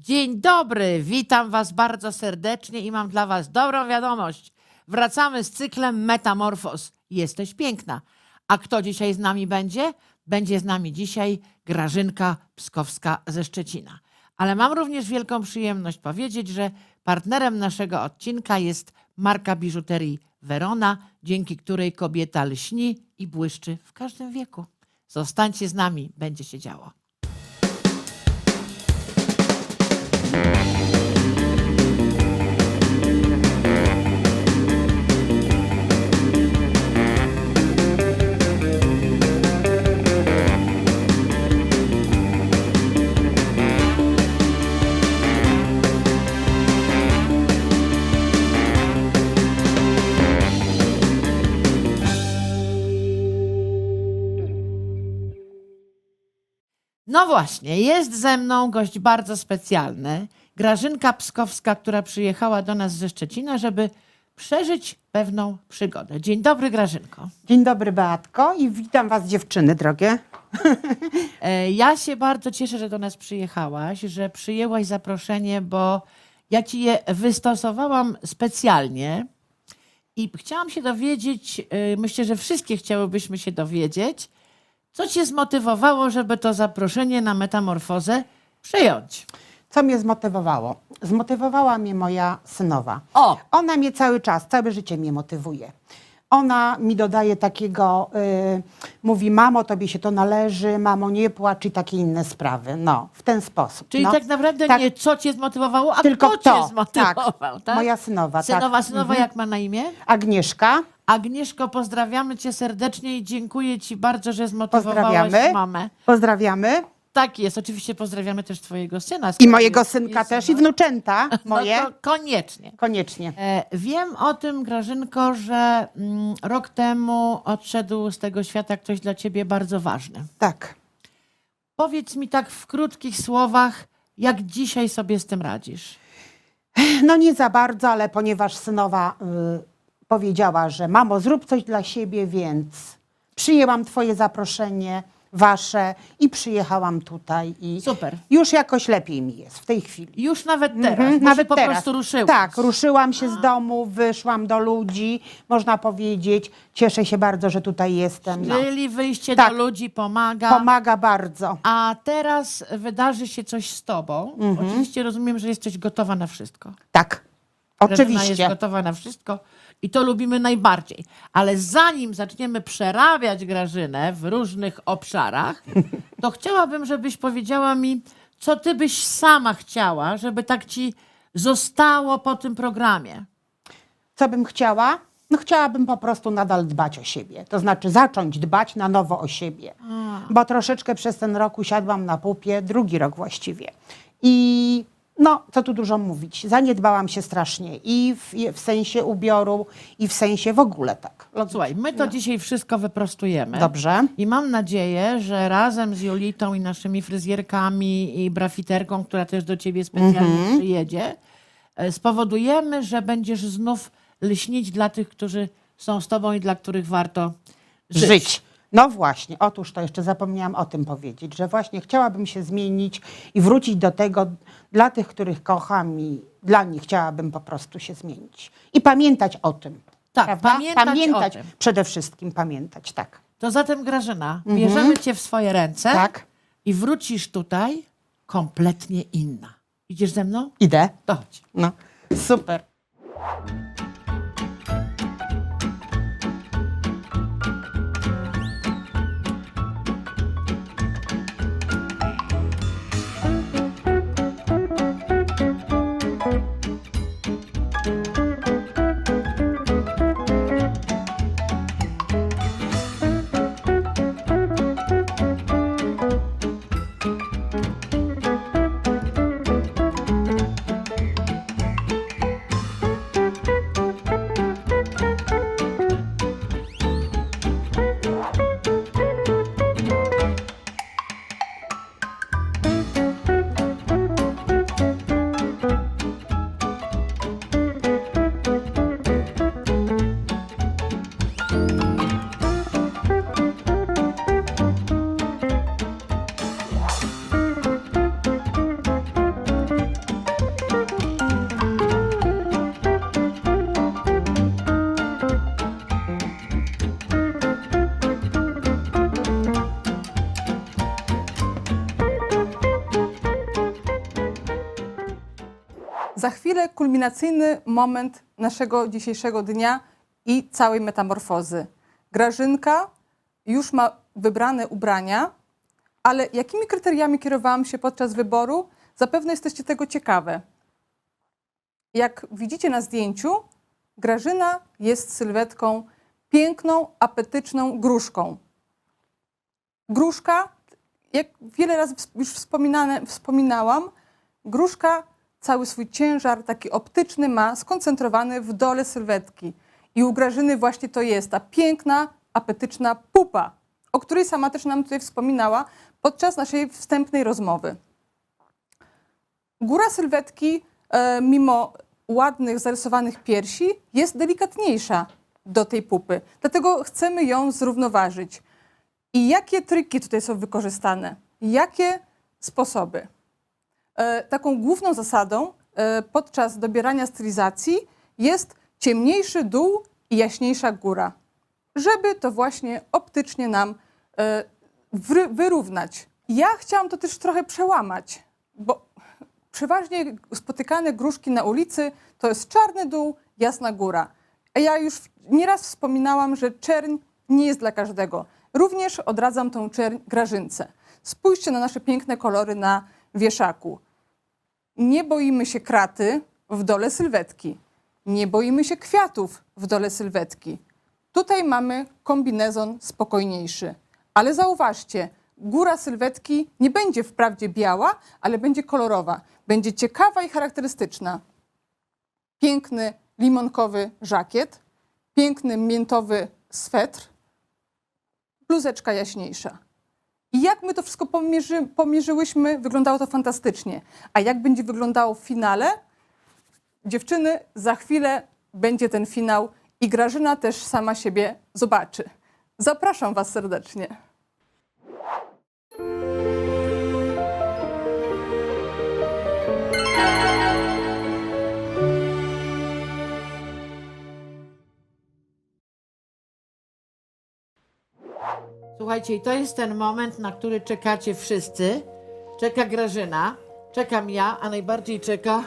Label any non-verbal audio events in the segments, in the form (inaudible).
Dzień dobry, witam Was bardzo serdecznie i mam dla Was dobrą wiadomość. Wracamy z cyklem Metamorfos. Jesteś piękna. A kto dzisiaj z nami będzie? Będzie z nami dzisiaj Grażynka Pskowska ze Szczecina. Ale mam również wielką przyjemność powiedzieć, że partnerem naszego odcinka jest marka biżuterii Verona, dzięki której kobieta lśni i błyszczy w każdym wieku. Zostańcie z nami, będzie się działo. No właśnie, jest ze mną gość bardzo specjalny. Grażynka Pskowska, która przyjechała do nas ze Szczecina, żeby przeżyć pewną przygodę. Dzień dobry, Grażynko. Dzień dobry, Beatko, i witam Was, dziewczyny drogie. (laughs) E, Ja się bardzo cieszę, że do nas przyjechałaś, że przyjęłaś zaproszenie, bo ja ci je wystosowałam specjalnie i chciałam się dowiedzieć, e, myślę, że wszystkie chciałybyśmy się dowiedzieć, co cię zmotywowało, żeby to zaproszenie na metamorfozę przyjąć. Co mnie zmotywowało? Zmotywowała mnie moja synowa. O! Ona mnie cały czas, całe życie mnie motywuje. Ona mi dodaje takiego, y, mówi, mamo, tobie się to należy, mamo, nie płacz i takie inne sprawy. No, w ten sposób. Czyli no. tak naprawdę Tak. nie co cię zmotywowało, a Tylko kto cię zmotywował. Tak. Moja synowa, tak. Synowa, synowa, jak ma na imię? Agnieszka, Agnieszko, pozdrawiamy cię serdecznie i dziękuję ci bardzo, że zmotywowałaś pozdrawiamy. mamę. Pozdrawiamy. Tak jest, oczywiście pozdrawiamy też twojego syna. I mojego Jest- synka jest też, i syna. wnuczęta moje. No to koniecznie. Koniecznie. E, wiem o tym, Grażynko, że mm, rok temu odszedł z tego świata ktoś dla ciebie bardzo ważny. Tak. Powiedz mi tak w krótkich słowach, jak dzisiaj sobie z tym radzisz? No nie za bardzo, ale ponieważ synowa y, powiedziała, że mamo, zrób coś dla siebie, więc przyjęłam twoje zaproszenie, wasze i przyjechałam tutaj i Super. już jakoś lepiej mi jest w tej chwili. Już nawet teraz, Mhm, się po prostu ruszyłaś. Tak, ruszyłam się z domu, wyszłam do ludzi, można powiedzieć. Cieszę się bardzo, że tutaj jestem. No. Czyli wyjście Tak. do ludzi pomaga. Pomaga bardzo. A teraz wydarzy się coś z tobą. Mhm. Oczywiście rozumiem, że jesteś gotowa na wszystko. Tak, Grażyna jest oczywiście. gotowa na wszystko i to lubimy najbardziej. Ale zanim zaczniemy przerabiać Grażynę w różnych obszarach, to chciałabym, żebyś powiedziała mi, co ty byś sama chciała, żeby tak ci zostało po tym programie. Co bym chciała? No chciałabym po prostu nadal dbać o siebie. To znaczy zacząć dbać na nowo o siebie. Bo troszeczkę przez ten rok usiadłam na pupie, drugi rok właściwie. I no, co tu dużo mówić, zaniedbałam się strasznie i w, i w sensie ubioru, i w sensie w ogóle tak. Słuchaj, my to dzisiaj wszystko wyprostujemy. Dobrze. I mam nadzieję, że razem z Julitą i naszymi fryzjerkami i brafiterką, która też do ciebie specjalnie Mhm. przyjedzie, e, spowodujemy, że będziesz znów lśnić dla tych, którzy są z tobą i dla których warto żyć. Żyć. No właśnie, otóż to jeszcze zapomniałam o tym powiedzieć, że właśnie chciałabym się zmienić i wrócić do tego dla tych, których kocham i dla nich chciałabym po prostu się zmienić. I pamiętać o tym. Tak, prawda? pamiętać o tym. Przede wszystkim pamiętać, tak. To zatem, Grażyna, bierzemy cię w swoje ręce Mhm. Tak. i wrócisz tutaj kompletnie inna. Idziesz ze mną? Idę. To chodź. No, super. Chwilę kulminacyjny moment naszego dzisiejszego dnia i całej metamorfozy. Grażynka już ma wybrane ubrania, ale jakimi kryteriami kierowałam się podczas wyboru? Zapewne jesteście tego ciekawe. Jak widzicie na zdjęciu, Grażyna jest sylwetką piękną, apetyczną gruszką. Gruszka, jak wiele razy już wspominałam, gruszka cały swój ciężar taki optyczny ma skoncentrowany w dole sylwetki. I u Grażyny właśnie to jest ta piękna, apetyczna pupa, o której sama też nam tutaj wspominała podczas naszej wstępnej rozmowy. Góra sylwetki, e, mimo ładnych, zarysowanych piersi, jest delikatniejsza do tej pupy. Dlatego chcemy ją zrównoważyć. I jakie triki tutaj są wykorzystane? Jakie sposoby? E, taką główną zasadą e, podczas dobierania stylizacji jest ciemniejszy dół i jaśniejsza góra, żeby to właśnie optycznie nam e, wyrównać. Ja chciałam to też trochę przełamać, bo przeważnie spotykane gruszki na ulicy to jest czarny dół, jasna góra. A ja już nieraz wspominałam, że czerń nie jest dla każdego. Również odradzam tą czerń grażynce. Spójrzcie na nasze piękne kolory na wieszaku. Nie boimy się kraty w dole sylwetki. Nie boimy się kwiatów w dole sylwetki. Tutaj mamy kombinezon spokojniejszy. Ale zauważcie, góra sylwetki nie będzie wprawdzie biała, ale będzie kolorowa. Będzie ciekawa i charakterystyczna. Piękny limonkowy żakiet, piękny miętowy swetr, bluzeczka jaśniejsza. I jak my to wszystko pomierzy, pomierzyłyśmy, wyglądało to fantastycznie. A jak będzie wyglądało w finale? Dziewczyny, za chwilę będzie ten finał i Grażyna też sama siebie zobaczy. Zapraszam Was serdecznie. Słuchajcie, i to jest ten moment, na który czekacie wszyscy. Czeka Grażyna, czekam ja, a najbardziej czeka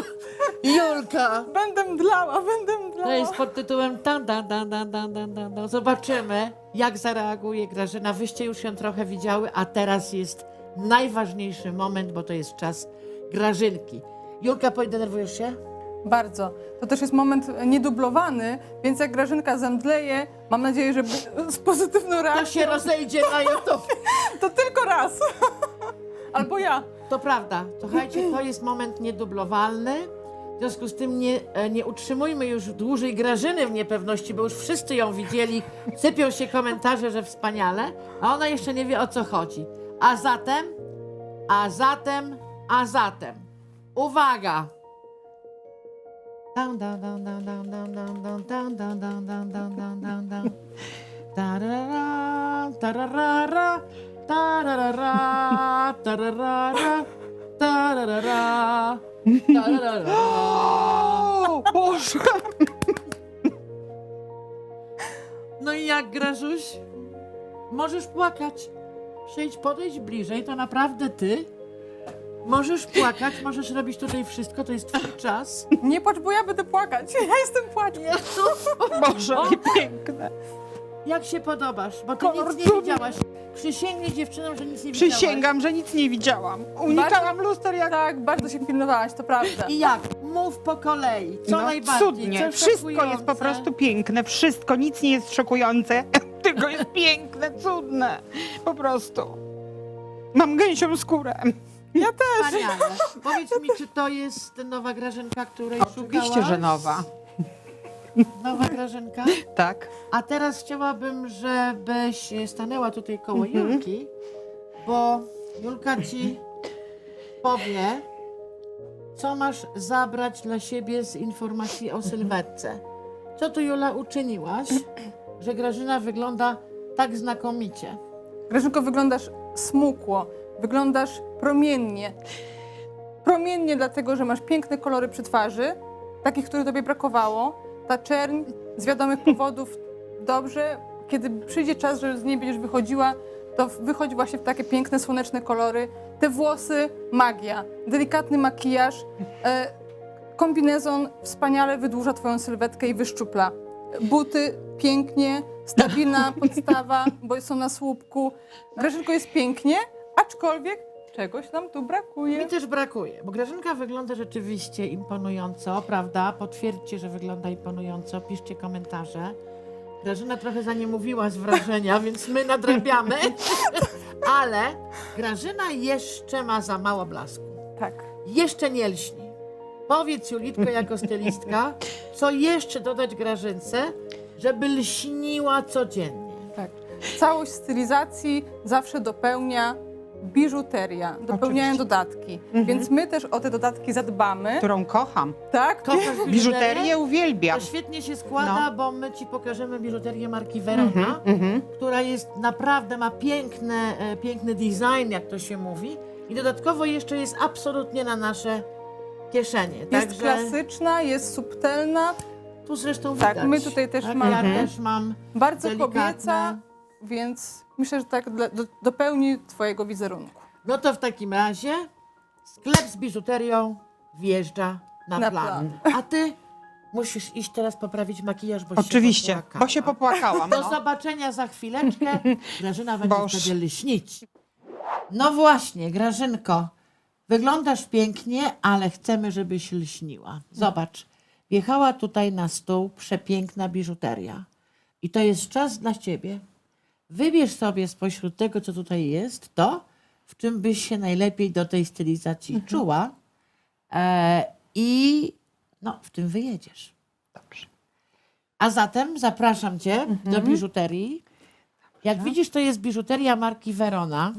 (laughs) Julka. Będę mdlała, będę mdlała. To jest pod tytułem tan, tan, tan, tan, tan, tan, tan. Zobaczymy, jak zareaguje Grażyna. Wyście już ją trochę widziały, a teraz jest najważniejszy moment, bo to jest czas Grażynki. Julka, podenerwujesz się? Bardzo. To też jest moment niedublowany, więc jak Grażynka zemdleje, mam nadzieję, że z pozytywną To reakcją, się rozejdzie na (laughs) YouTube. to tylko raz. (laughs) Albo ja. To prawda. Słuchajcie, to jest moment niedublowalny. W związku z tym nie, e, nie utrzymujmy już dłużej Grażyny w niepewności, bo już wszyscy ją widzieli. Sypią się komentarze, że wspaniale, a ona jeszcze nie wie o co chodzi. A zatem, a zatem, a zatem. Uwaga! Tarara. O Boże! No i jak, Grażuś? Możesz płakać. Przyjdź, podejdź bliżej, to naprawdę ty. Możesz płakać, możesz robić tutaj wszystko, to jest twój czas. Nie płacz, bo ja będę płakać. (laughs) Ja jestem płaczką. Jezu, (laughs) Boże, jakie piękne. jak się podobasz? Bo ty Kolor nic nie dumny. widziałaś. Przysięgnij dziewczynom, że nic nie widziałaś. Przysięgam, że nic nie widziałam. Unikałam luster jak... Tak, bardzo się pilnowałaś, to prawda. I jak? Mów po kolei. Co no, najbardziej? cudnie. Co Wszystko jest po szokujące? prostu piękne. Wszystko. Nic nie jest szokujące. (laughs) Tylko jest piękne, cudne. Po prostu. Mam gęsią skórę. Ja też. Wspaniale. Powiedz mi, czy to jest nowa Grażynka, której Oczywiście, szukałaś? że nowa. Nowa Grażynka? Tak. A teraz chciałabym, żebyś stanęła tutaj koło Mhm. Julki, bo Julka ci powie, co masz zabrać dla siebie z informacji o sylwetce. Co tu Jula uczyniłaś, że Grażyna wygląda tak znakomicie? Grażynko, wyglądasz smukło, wyglądasz promiennie. Promiennie dlatego, że masz piękne kolory przy twarzy, takich, których tobie brakowało. Ta czerń z wiadomych (laughs) powodów dobrze. Kiedy przyjdzie czas, że z niej będziesz wychodziła, to wychodzi właśnie w takie piękne, słoneczne kolory. Te włosy, magia. Delikatny makijaż. E, Kombinezon wspaniale wydłuża Twoją sylwetkę i wyszczupla. Buty pięknie, stabilna (laughs) podstawa, bo są na słupku. Grażynko jest pięknie, aczkolwiek czegoś nam tu brakuje. Mi też brakuje, bo Grażynka wygląda rzeczywiście imponująco, prawda? Potwierdźcie, że wygląda imponująco, piszcie komentarze. Grażyna trochę za nie mówiła z wrażenia, (laughs) więc my nadrabiamy. (laughs) Ale Grażyna jeszcze ma za mało blasku. Tak. Jeszcze nie lśni. Powiedz Julitko jako stylistka, co jeszcze dodać Grażynce, żeby lśniła codziennie. Tak. Całość stylizacji zawsze dopełnia biżuteria, dopełniają Oczywiście. dodatki. Mhm. Więc my też o te dodatki zadbamy. Którą kocham. Tak? Kochasz biżuterię? Uwielbiam. To świetnie się składa, No. bo my Ci pokażemy biżuterię marki Verona, Mhm. która jest naprawdę, ma piękne, e, piękny design, jak to się mówi. I dodatkowo jeszcze jest absolutnie na nasze kieszenie. Jest Także klasyczna, jest subtelna, tu zresztą Tak, widać. my tutaj też tak, mamy- Ja Mhm. też mam bardzo delikatne. kobieca, więc myślę, że tak dla, do, dopełni Twojego wizerunku. No to w takim razie sklep z biżuterią wjeżdża na, Na plan. A Ty musisz iść teraz poprawić makijaż, bo Oczywiście, się popłakała. bo się popłakałam. Do No. zobaczenia za chwileczkę. (laughs) Grażyna będzie Boż. wtedy lśnić. No właśnie, Grażynko, wyglądasz pięknie, ale chcemy, żebyś lśniła. Zobacz, wjechała tutaj na stół przepiękna biżuteria. I to jest czas dla ciebie. Wybierz sobie spośród tego, co tutaj jest, to, w czym byś się najlepiej do tej stylizacji czuła. E, I no, w tym wyjedziesz. Dobrze. A zatem zapraszam Cię do biżuterii. Jak widzisz, to jest biżuteria marki Verona,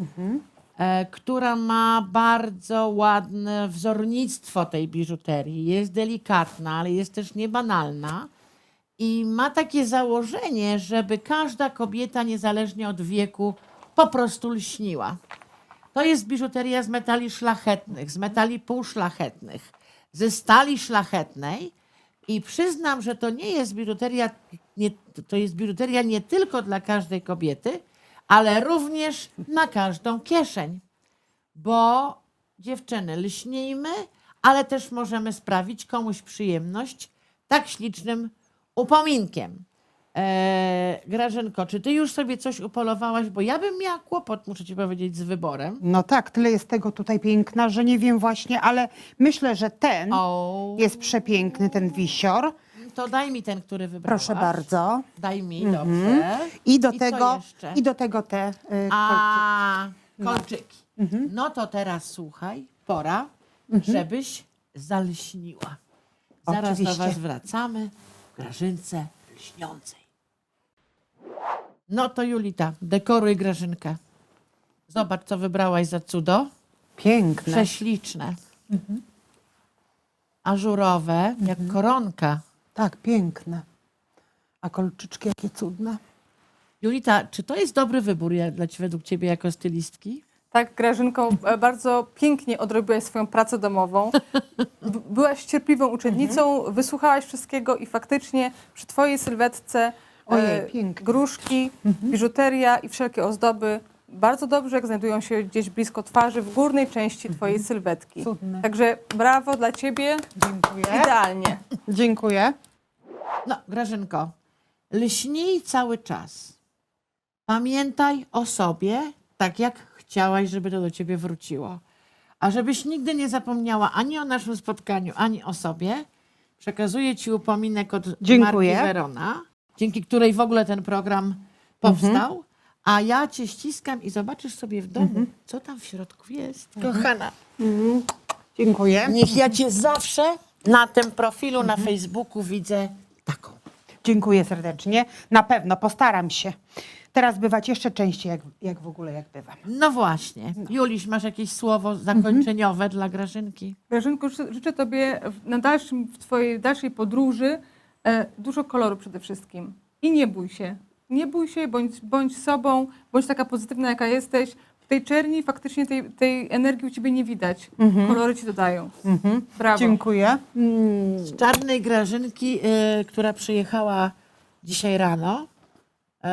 e, która ma bardzo ładne wzornictwo tej biżuterii. Jest delikatna, ale jest też niebanalna. I ma takie założenie, żeby każda kobieta, niezależnie od wieku, po prostu lśniła. To jest biżuteria z metali szlachetnych, z metali półszlachetnych, ze stali szlachetnej. I przyznam, że to nie jest biżuteria, nie, to jest biżuteria nie tylko dla każdej kobiety, ale również na każdą kieszeń. Bo dziewczyny, lśnijmy, ale też możemy sprawić komuś przyjemność tak ślicznym upominkiem. Eee, Grażynko, czy ty już sobie coś upolowałaś? Bo ja bym miała kłopot, muszę ci powiedzieć, z wyborem. No tak, tyle jest tego tutaj piękna, że nie wiem właśnie, ale myślę, że ten O, jest przepiękny, ten wisior. to daj mi ten, który wybrałaś. Proszę bardzo. Daj mi, dobrze. I do co tego, jeszcze? i do tego te y, kolczyki. A, kolczyki. No to teraz słuchaj, pora, żebyś zalśniła. Zaraz Oczywiście. do Was wracamy Grażynce lśniącej. No to Julita, dekoruj Grażynkę. Zobacz, co wybrałaś za cudo. Piękne. Prześliczne. Ażurowe, jak koronka. Tak, piękne. A kolczyczki jakie cudne. Julita, czy to jest dobry wybór dla, według Ciebie jako stylistki? Tak, Grażynko, e, bardzo pięknie odrobiłaś swoją pracę domową. Byłaś cierpliwą uczennicą, wysłuchałaś wszystkiego i faktycznie przy Twojej sylwetce e, Ojej, pięknie. gruszki, biżuteria i wszelkie ozdoby bardzo dobrze, jak znajdują się gdzieś blisko twarzy, w górnej części Twojej sylwetki. Cudne. Także brawo dla Ciebie, Dziękuję. idealnie. Dziękuję. No, Grażynko, lśnij cały czas. Pamiętaj o sobie, tak jak chciałaś, żeby to do ciebie wróciło. A żebyś nigdy nie zapomniała ani o naszym spotkaniu, ani o sobie, przekazuję ci upominek od Dziękuję. Marki Verona, dzięki której w ogóle ten program powstał. A ja cię ściskam i zobaczysz sobie w domu, co tam w środku jest. Kochana. Dziękuję. Niech ja cię zawsze na tym profilu na Facebooku widzę taką. Dziękuję serdecznie. Na pewno, postaram się. Teraz bywać jeszcze częściej, jak, jak w ogóle jak bywam. No właśnie. Juliś, masz jakieś słowo zakończeniowe dla Grażynki? Grażynko, życzę, życzę Tobie w- na dalszym, w Twojej dalszej podróży e, dużo koloru przede wszystkim. I nie bój się. Nie bój się, bądź, bądź sobą, bądź taka pozytywna, jaka jesteś. W tej czerni faktycznie tej, tej energii u Ciebie nie widać. Kolory Ci dodają. Brawo. Dziękuję. Z czarnej Grażynki, y, która przyjechała dzisiaj rano, y,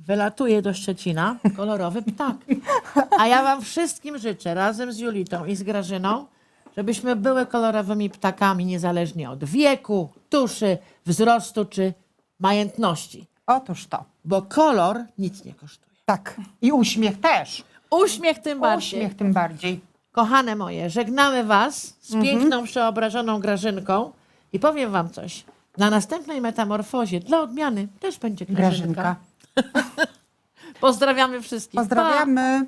wylatuje do Szczecina kolorowy ptak. A ja wam wszystkim życzę razem z Julitą i z Grażyną, żebyśmy były kolorowymi ptakami niezależnie od wieku, tuszy, wzrostu czy majętności. Otóż to. Bo kolor nic nie kosztuje. Tak. I uśmiech też. Uśmiech tym bardziej. Uśmiech tym bardziej. Kochane moje, żegnamy Was z piękną, przeobrażoną Grażynką i powiem Wam coś. Na następnej metamorfozie dla odmiany też będzie Grażynka. Grażynka. Pozdrawiamy wszystkich. Pa! Pozdrawiamy.